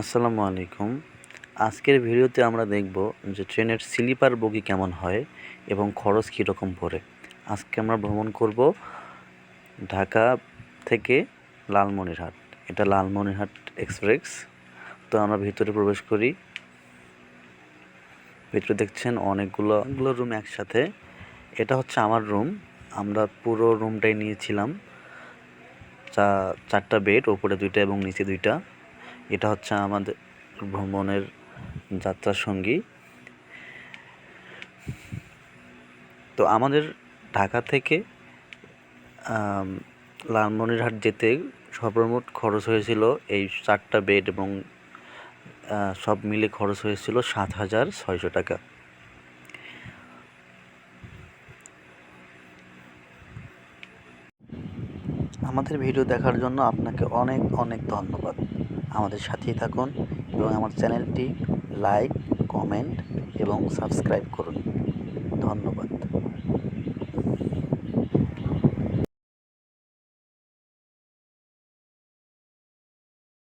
আসসালামু আলাইকুম। আজকের ভিডিওতে আমরা দেখব যে ট্রেনের স্লিপার বগি কেমন হয় এবং খরচ কীরকম পড়ে। আজকে আমরা ভ্রমণ করব ঢাকা থেকে লালমনিরহাট। এটা লালমনিরহাট এক্সপ্রেস। তো আমরা ভিতরে প্রবেশ করি। ভিতরে দেখছেন অনেকগুলো অনেকগুলো রুম একসাথে। এটা হচ্ছে আমার রুম। আমরা পুরো রুমটাই নিয়েছিলাম। চা চারটা বেড, ওপরে দুইটা এবং নিচে দুইটা। এটা হচ্ছে আমাদের ভ্রমণের যাত্রার সঙ্গী। তো আমাদের ঢাকা থেকে লালমনিরহাট যেতে সর্বমোট খরচ হয়েছিল এই চারটা বেড এবং সব মিলে খরচ হয়েছিল সাত হাজার ছয়শো টাকা। আমাদের ভিডিও দেখার জন্য আপনাকে অনেক অনেক ধন্যবাদ। আমাদের সাথেই থাকুন এবং আমার চ্যানেলটি লাইক কমেন্ট এবং সাবস্ক্রাইব করুন। ধন্যবাদ।